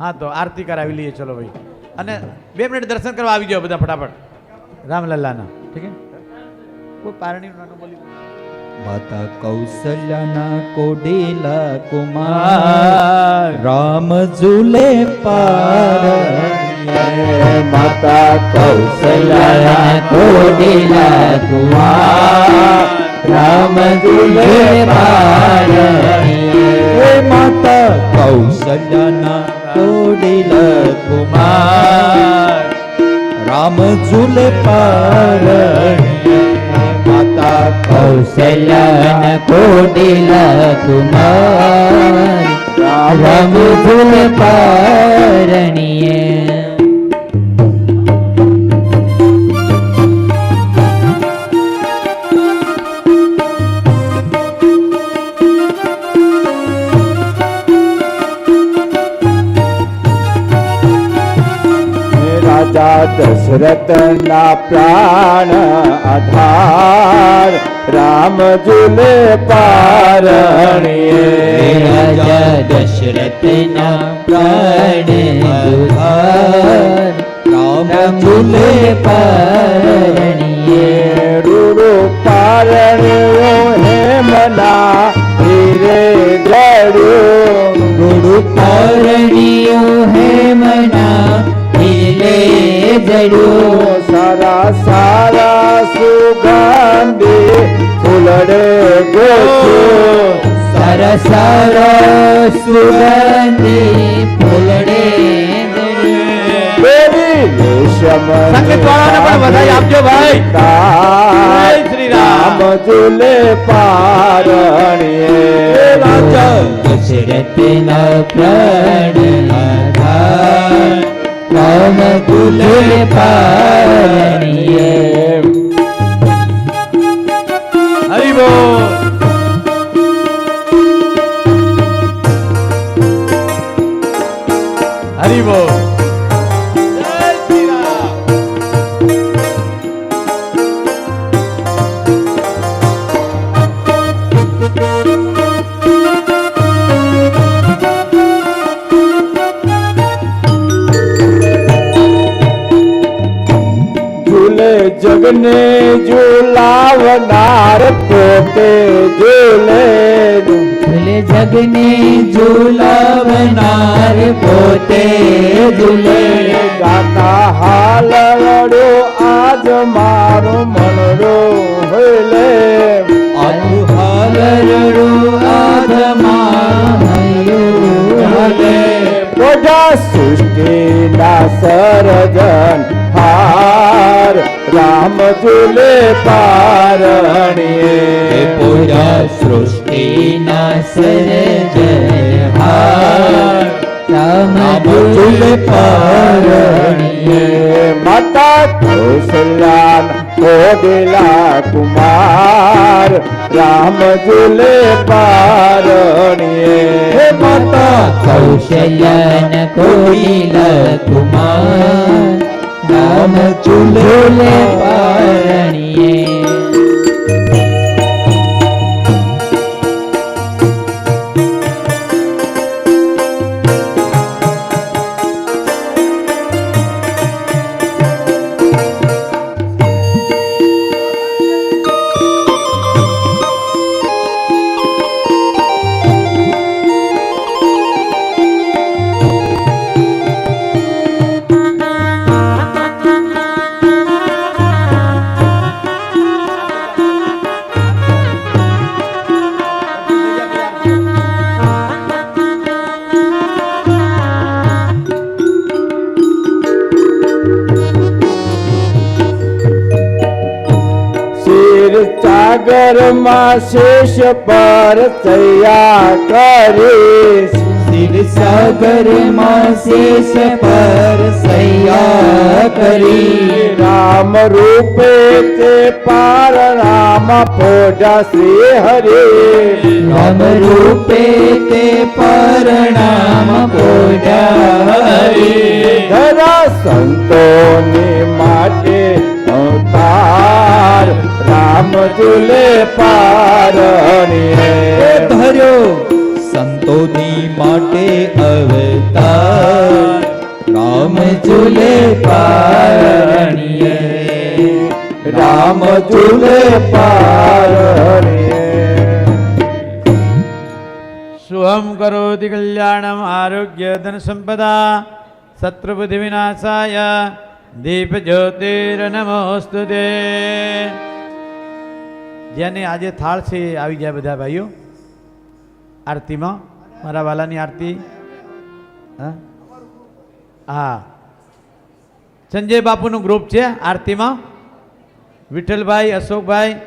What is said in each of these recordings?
હા તો આરતી કરાવી લઈએ ચલો ભાઈ. અને બે મિનિટ દર્શન કરવા આવી જાઓ બધા ફટાફટ. રામલલ્લાના ઠીક કોઈ પારણી નાનું બોલી માતા કૌશલ્યાના કોડેલા કુમાર રામ ઝુલે પાર. માતા કૌશલ્યાના કોડેલા કુમાર રામ ઝુલે પાર. માતા કૌશલ્યાના કોડેલા કુમાર રામ ઝુલ પર માતા કૌશલ્યાન કોડિલા કુમાર રામ ઝુલ પારણીએ દશરથના પ્રાણ આધાર રામ જુલે પારણીએ. રાજા દશરથના પ્રાણ દુધાર રામ જુલે પારણીએ. રૂડો પારણીઓ હેમના ધીરે જડ્યું ગુરુ પારણીઓ જડ્યો સારા સારા સુગંધે ફૂલડે ગયો સર સર સુગંધી ફૂલડે આપજો ભાઈ. શ્રી રામ. ઝૂલે પારણીએ. રાજા પ્રાણ આધાર રામ તુલે ઝૂલે જગને ઝૂલાવનાર પોતે ઝૂલે ઝૂલે જગને ઝૂલાવનાર પોતે ઝૂલે ગાતા હાલ રડો આજ મારું મનડો હોલે હાલ રડો આજ હૈયું બધા સૃષ્ટિના સરજન હાર રામ ઝૂલે પારણીએ પૂજા સૃષ્ટિના સર્જનહાર રામ ઝૂલે પારણીએ માતા કૌશલ્યાન કોડેલા કુમાર રામ ઝૂલે પારણીએ કૌશલ્યન કોઈલ કુમાર. રામ ઝૂલે પારણીએ શિર સાગરમાં શેષ પર તૈયા કરીશ. શિવ સાગરમાં શેષ પર સૈયા કરી રામ રૂપે તે પાર રામ પોજા શ્રી હરે. રામ રૂપે તે પરણામ પોજા હરે. ધરા સંતોની માટે અવતાર રામ ઝૂલે પારણીએ ધર્યો સંતોની માટે અવતાર રામ ઝૂલે પારણીએ રામ ઝૂલે પારણીએ શુભમ કરોતિ કલ્યાણમ આરોગ્ય ધન સંપદા શત્રુબુદ્ધિ વિનાશાય દીપ જ્યોતિર નમોસ્તુ જેને આજે થાળ છે, આવી જાય બધા ભાઈઓ. આરતીમાં, મારા વાલાની આરતી. હા. સંજય બાપુનું ગ્રુપ છે, આરતીમાં. વિઠ્ઠલભાઈ, અશોકભાઈ,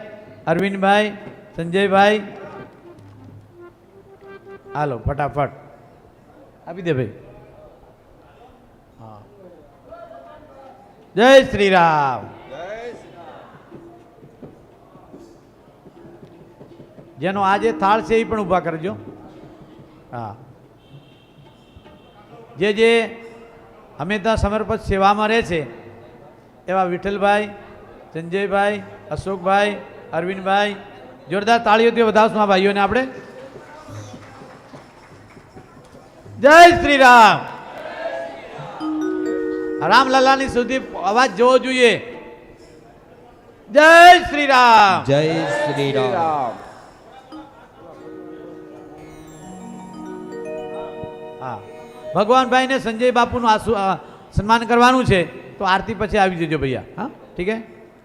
અરવિંદભાઈ, સંજયભાઈ. હાલો, ફટાફટ. આપી દે ભાઈ. જય શ્રી રામ જેનો આજે થાળ છે એ પણ ઊભા કરજો. હા. જે જે હંમેશા સમર્પિત સેવામાં રહે છે, એવા વિઠ્ઠલભાઈ, સંજયભાઈ, અશોકભાઈ, અરવિંદભાઈ, જોરદાર તાળીઓથી વધાવશું આ ભાઈઓને આપણે. જય શ્રી રામ રામલલ્લાની સુધી અવાજ જોવો જોઈએ. જય શ્રી રામ જય શ્રી રામ હા. ભગવાનભાઈને સંજય બાપુનું આસુ સન્માન કરવાનું છે તો આરતી પછી આવી જજો ભૈયા. હા? ઠીક હે?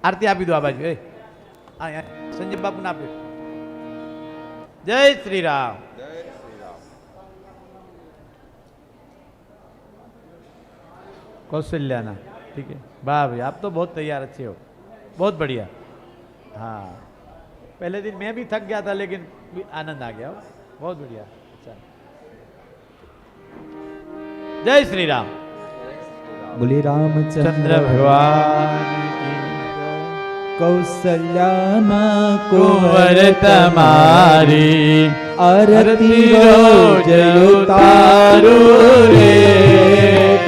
આરતી આપી દો આ બાજુ એ. સંજય બાપુને આપી જય શ્રી રામ कौशल्याना ठीक है? वाह भाई आप तो बहुत तैयार अच्छे हो। बहुत बढ़िया। हाँ। पहले दिन मैं भी थक गया था लेकिन आनंद आ गया बहुत बढ़िया। अच्छा। जय श्री राम। बोले रामचंद्र भगवान कौशल्या कुंवर तमारी। आरती रोज उतारू रे।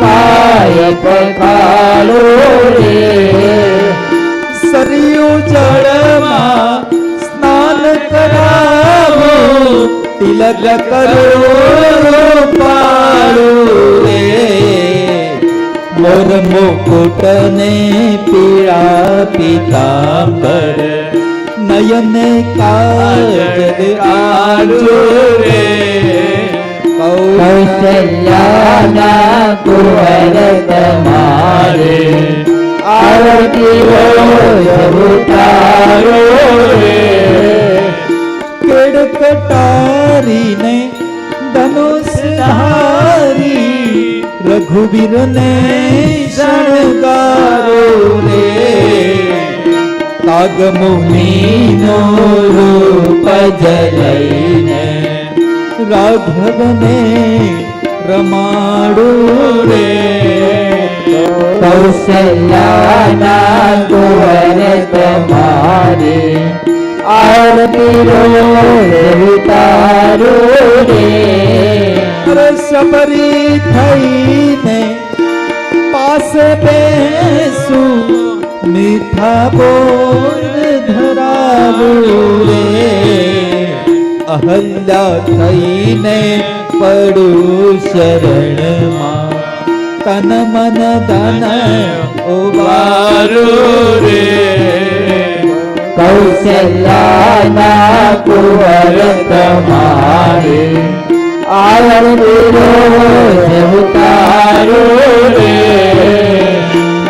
પાય પખાલો રે. સરયુ જળમાં સ્નાન કરાવો, તિલક કરો પાડો રે. મોર મુકુટ ને પીળા પીતાંબર, નયન કાળ આજો રે. કૌશલ્યાના કુંવર તમારે આરતી રોજ ઉતારો રે કેડ કટારીને ધનુષ ધારી રઘુવીર ને શણગારો રે કાગ મુનિનો રૂપ જલઈને રાઘવને રમાડો રે કૌશલ્યાના કુંવર તમારે આરતી રોજ ઉતારો રે સબરી થઈને પાસે બેસું મીઠા બોલ ધરાવું રે અહલ્યા થઈને પડું શરણમાં. તન મન ધન રે. કૌશલ્યાના કુંવર તમારે ઉતારો રે.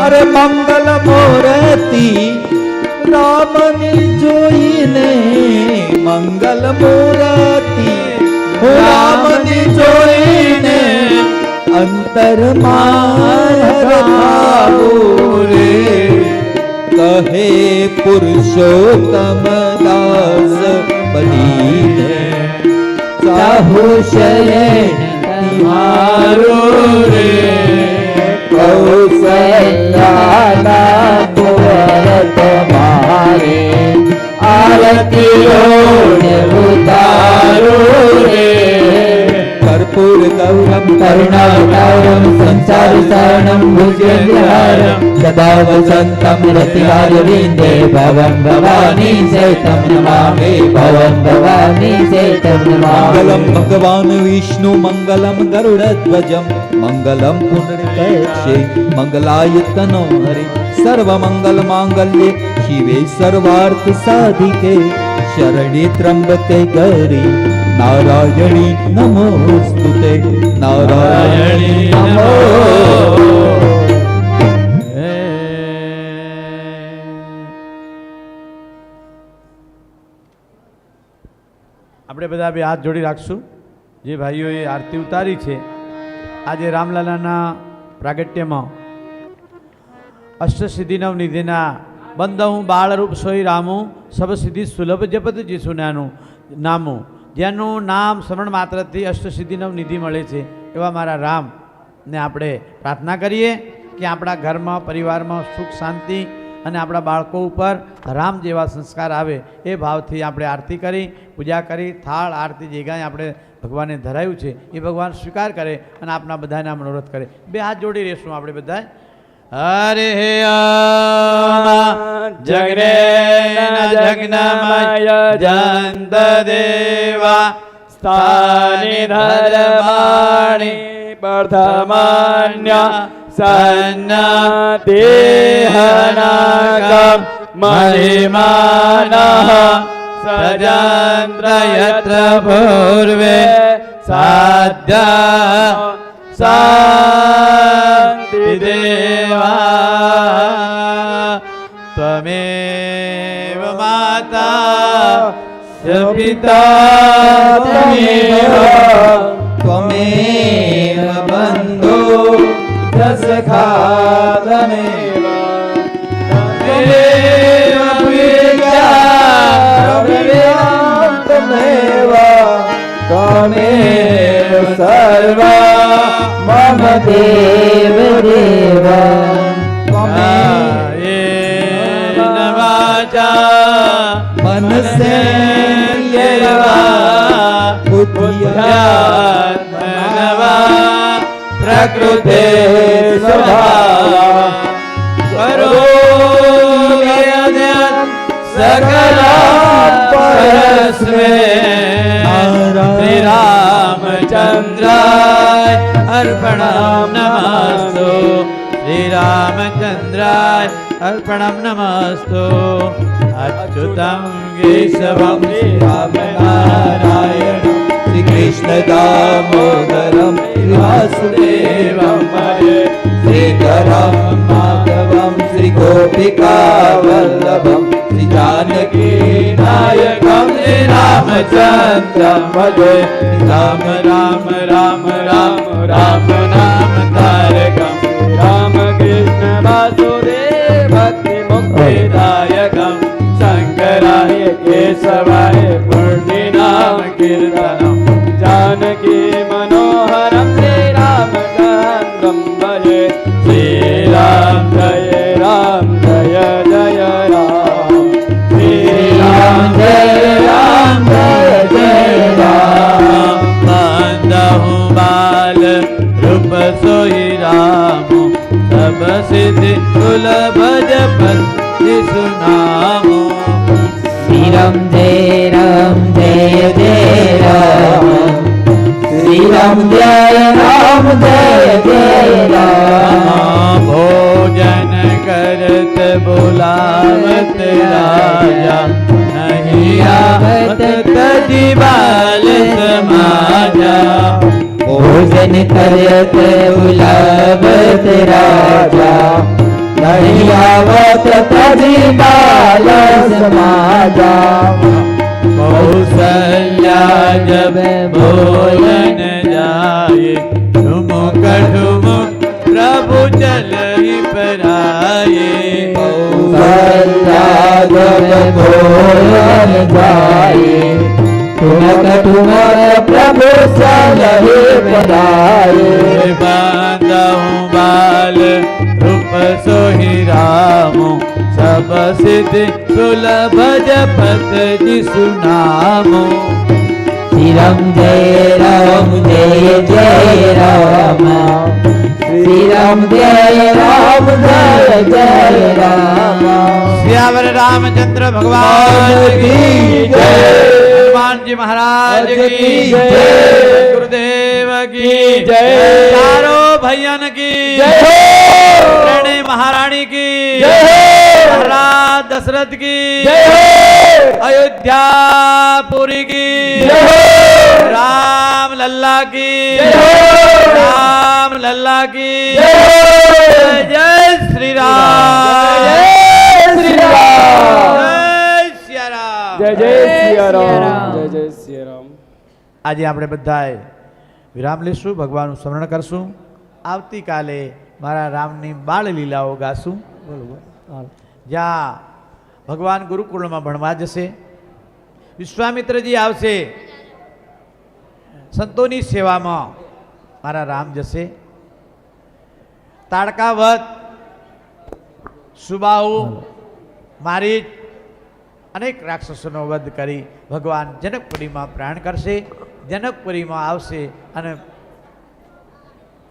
અરે મંગલ મોરતી રામની જોઈને મંગલ મૂરતી રામની જોઈને અંતરમાં રે કહે પુરુષોત્તમ દાસ બનીને ચાહો શયન મારો રે. કૌશલ્યાના કુંવર તમારે करुणावतारं संसारसारणं भुजविहारं सदा वसन्तं रतिवारविन्दे भवं भवानी सैतं नमामि भवं भवानी सैतं नमामि भगवान् विष्णु मङ्गलं गरुडध्वजं मङ्गलं पुनर्कक्षे मङ्गलायतनो हरि સર્વમંગલ માંગલ્યે શિવે સર્વાર્થ સાધિકે શરણે ત્રંબકે ગરી નારાયણી નમોસ્તુ તે નારાયણી નમો આપણે બધા બે હાથ જોડી રાખશું. જે ભાઈઓએ આરતી ઉતારી છે, આજે રામલાલાના પ્રાગટ્યમાં અષ્ટસિદ્ધિ બંધ હું બાળરૂપ સોઈ રામું સબ સિદ્ધિ સુલભ જપત જીસુનાનું નામું. જેનું નામ સ્મરણ માત્રથી અષ્ટસિદ્ધિનવ નિધિ મળે છે. એવા મારા રામ ને આપણે પ્રાર્થના કરીએ કે આપણા ઘરમાં, પરિવારમાં સુખ, શાંતિ અને આપણા બાળકો ઉપર રામ જેવા સંસ્કાર આવે એ ભાવથી આપણે આરતી કરી, પૂજા કરી, થાળ, આરતી જે કાંઈ આપણે ભગવાને ધરાયું છે એ ભગવાન સ્વીકાર કરે અને આપણા બધાના મનોરથ કરે. બે હાથ જોડી રહેશું આપણે બધા હરે જગરે જગનમય જંત દેવા સ્થાનિ ધર્માણિ પ્રથમાન્ય સન્નાદેહનાગમ મહિમાનઃ સજંત્ર યત્ર પૂર્વે શાંતિ દેવા તમે માતા પિતા તમે બંધુ સખા તમે સર્વા મમ દેવ દેવ એ નવાજા મનસે દેવા બુદ્ધિયાત્મનવા પ્રકૃતે સ્વભાવ કરો સકલા પરસ્મે શ્રી રામચંદ્ર અર્પણમ નમસ્તો. શ્રી રામચંદ્રાય અર્પણમ નમસ્તો. અચ્યુતમ કેશવમ શ્રી રામનારાયણ શ્રી કૃષ્ણ દામોદરમ વાસુદેવમ શ્રીધરમ માધવમ શ્રી ગોપિકા વલ્લભમ શ્રી જાનકી નાયકમ શ્રી રામચંદ્રમ ભજે રામ રામ રામ શંકરાય કેશવાય પૂર્ણિનામ કીર્તનમ. જાનકી મનોહરમ શ્રી રામચંદ્રમ ભજે શ્રી રામ જય રામ, જય જય રામ. શ્રી રામ જય રામ, જય જય રામ. બાંધહું બાલ રૂપ સોઈ રામ. સબ સિદ્ધિ સુલભ જપતિ શ્રી રામ જય રામ જય જય રામ. શ્રી રામ જય રામ જય જય રામ. ભોજન કરત બોલાવત રાજા નહીં આવત તજી બાલ સમાજા. ભોજન કરત બુલાવત રાજા. નહીં આવત તજી બાલ સમાજા કૌશલ્યા જબ ભોજન જાય ઠુમુક ઠુમુક પ્રભુ ચલહી પરાયે કૌશલ્યા જબ ભોજન જાય ઠુમક ઠુમક પ્રભુ બાંધા બાલ રૂપ સોહી राम सब सिद्ध सुलभ जपत जी सुनामो श्रीराम जय राम जय जय राम श्रीराम जय राम जय जय राम श्यावर रामचंद्र भगवान की जय हनुमान जी महाराज की जय गुरुदेव की जय चारों भैयन की जय ત્રણેય મહારાણી કી. મહારાજ દશરથ કી. અયોધ્યાપુરી કી. રામ લલ્લા કી. રામ લલ્લા કી. જય શ્રી રામ જય શ્રી રામ. જય રામ જય જય રામ જય જય શ્રી આજે આપણે બધાએ વિરામ લઈશું ભગવાનનું સ્મરણ કરશું. આવતીકાલે મારા રામની બાળ લીલાઓ ગાશું. જ્યાં ભગવાન ગુરુકુળમાં ભણવા જશે. વિશ્વામિત્રજી આવશે. સંતોની સેવામાં મારા રામ જશે. તાડકાવત સુબાહુ મારી અનેક રાક્ષસોનો વધ કરી ભગવાન જનકપુરીમાં પ્રાણ કરશે. જનકપુરીમાં આવશે અને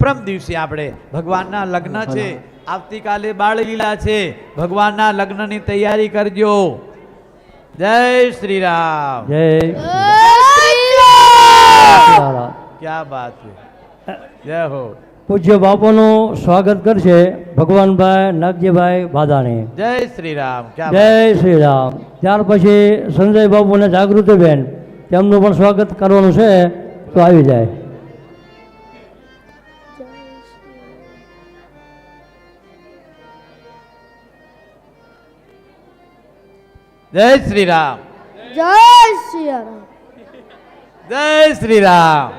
પ્રમ દિવસે આપણે ભગવાનના લગ્ન છે. આવતીકાલે બાળલીલા છે. ભગવાનના લગ્નની તૈયારી કરજો. જય શ્રી રામ જય ક્યાં બાત છે? જય હો. પૂજ્ય બાપુનું સ્વાગત કરશે ભગવાનભાઈ નાગજીભાઈ ભાદાણી જય શ્રી રામ જય શ્રી રામ ત્યાર પછી સંજય બાપુને જાગૃતિબેન તેમનું પણ સ્વાગત કરવાનું છે તો આવી જાય. જય શ્રી રામ જય સિયારામ જય શ્રી રામ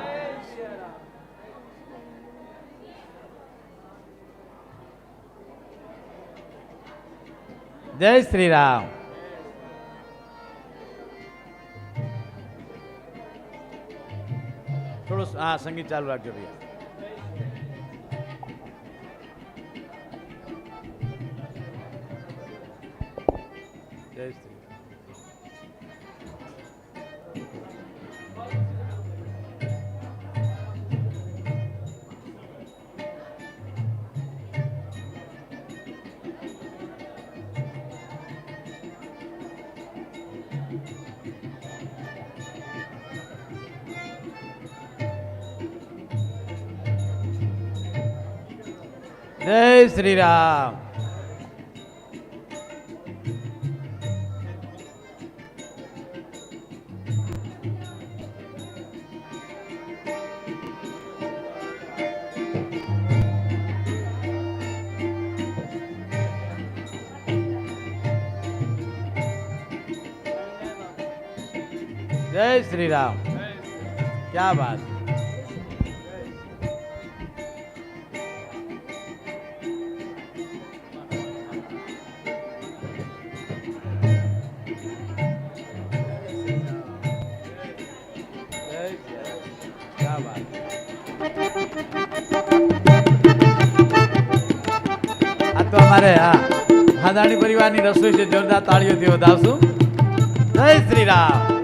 જય શ્રી રામ થોડું હા સંગીત ચાલુ રાખજો ભૈયા જય શ્રી રામ જય શ્રી રામ ક્યાં વાત? અમારે હા. ખાદાણી પરિવારની રસોઈ છે જોરદાર તાળીઓથી વધાવશું. જય શ્રી રામ.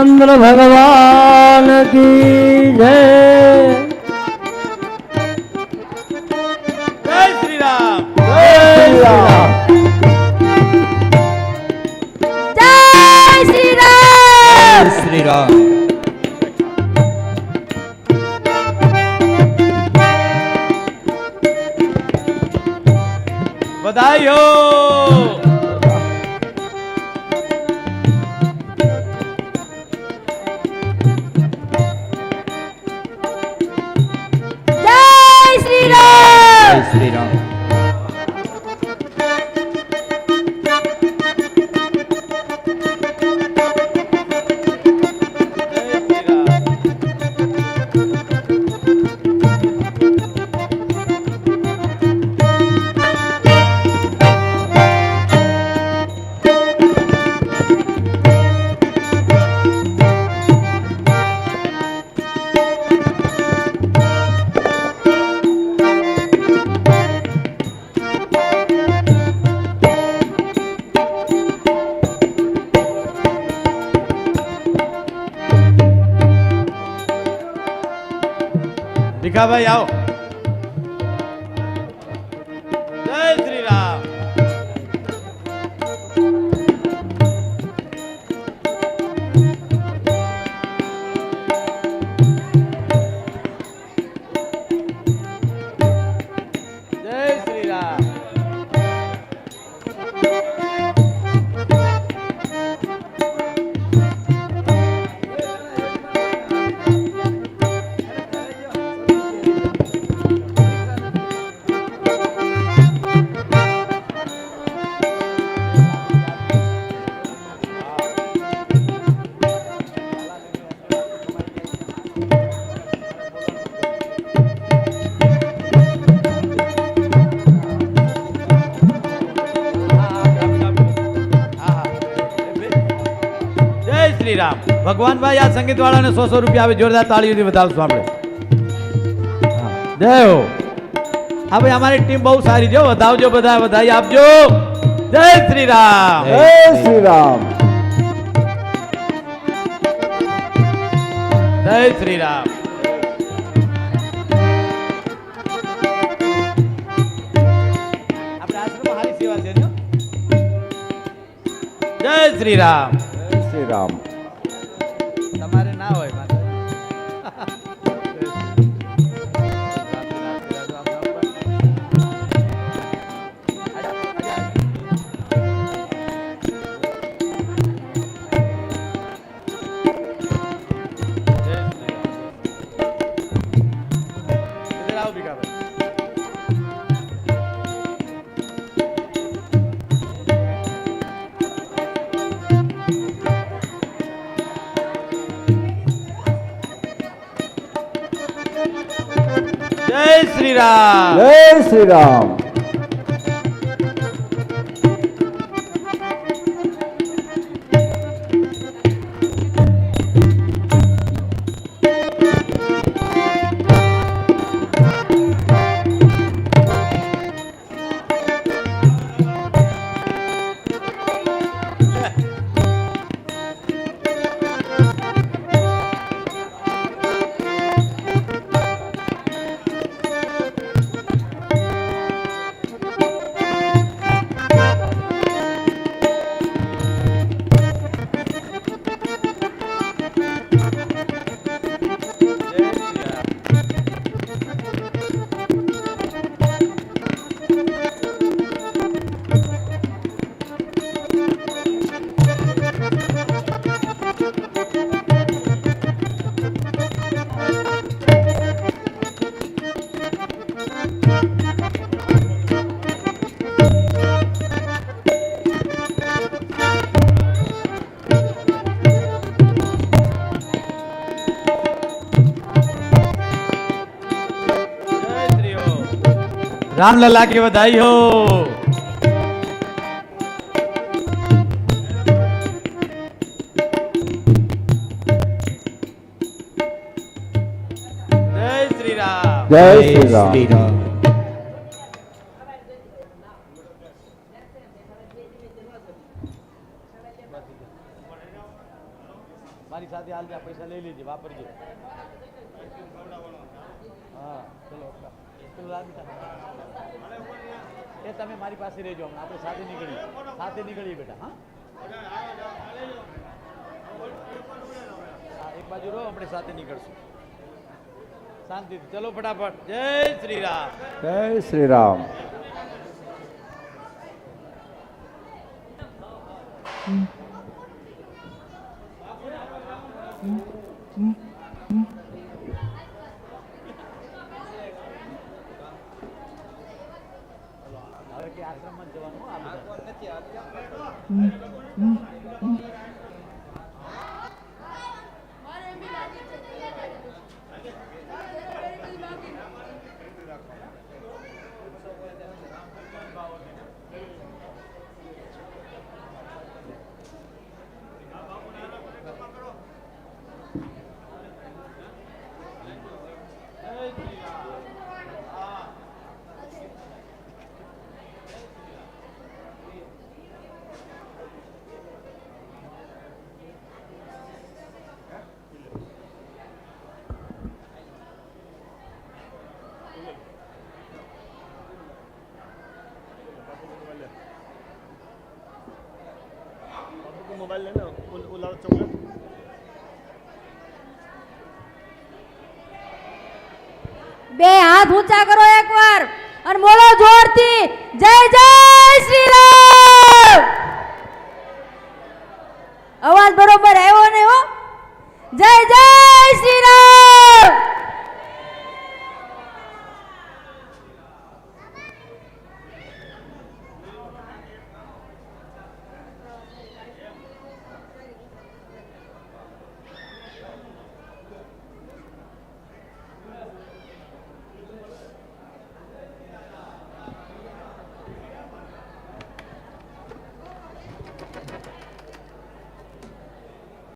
રામચંદ્ર ભગવાન કી જય જય શ્રી રામ જય શ્રી રામ શ્રી રામ બધાઈ હો જય ભીખાભાઈ આવો. રામ ભગવાનભાઈ આ સંગીત વાળાને સો સો રૂપિયા આવે જોરદાર તાળીઓથી વધારશું આપણે. જય હો. હા ભાઈ અમારી ટીમ બહુ સારી છે વધાવજો બધા વધાઈ આપજો. જય શ્રી રામ જય શ્રી રામ જય શ્રી રામ? જય શ્રી રામ જય શ્રી રામ રામ જય રામલલા की बधाई हो જય શ્રી રામ જય શ્રી રામ શ્રી રામ મારી સાથે હાલ જા પૈસા લઈ લેજે વાપરજે હા ચલો ચલો રાબિતા એ તમે મારી પાસે રહેજો હમણાં. આપણે સાથે નીકળીએ. સાથે નીકળીએ બેટા હા? હા એક બાજુ રહો આપણે સાથે નીકળશું. શાંતિથી. ચલો ફટાફટ. જય શ્રી રામ જય શ્રી રામ હવે ellerna och, och laddar બે હાથ ઊંચા કરો એકવાર અને બોલો જોરથી. જય જય શ્રી રામ અવાજ બરોબર આવ્યો ને હો? જય જય શ્રી રામ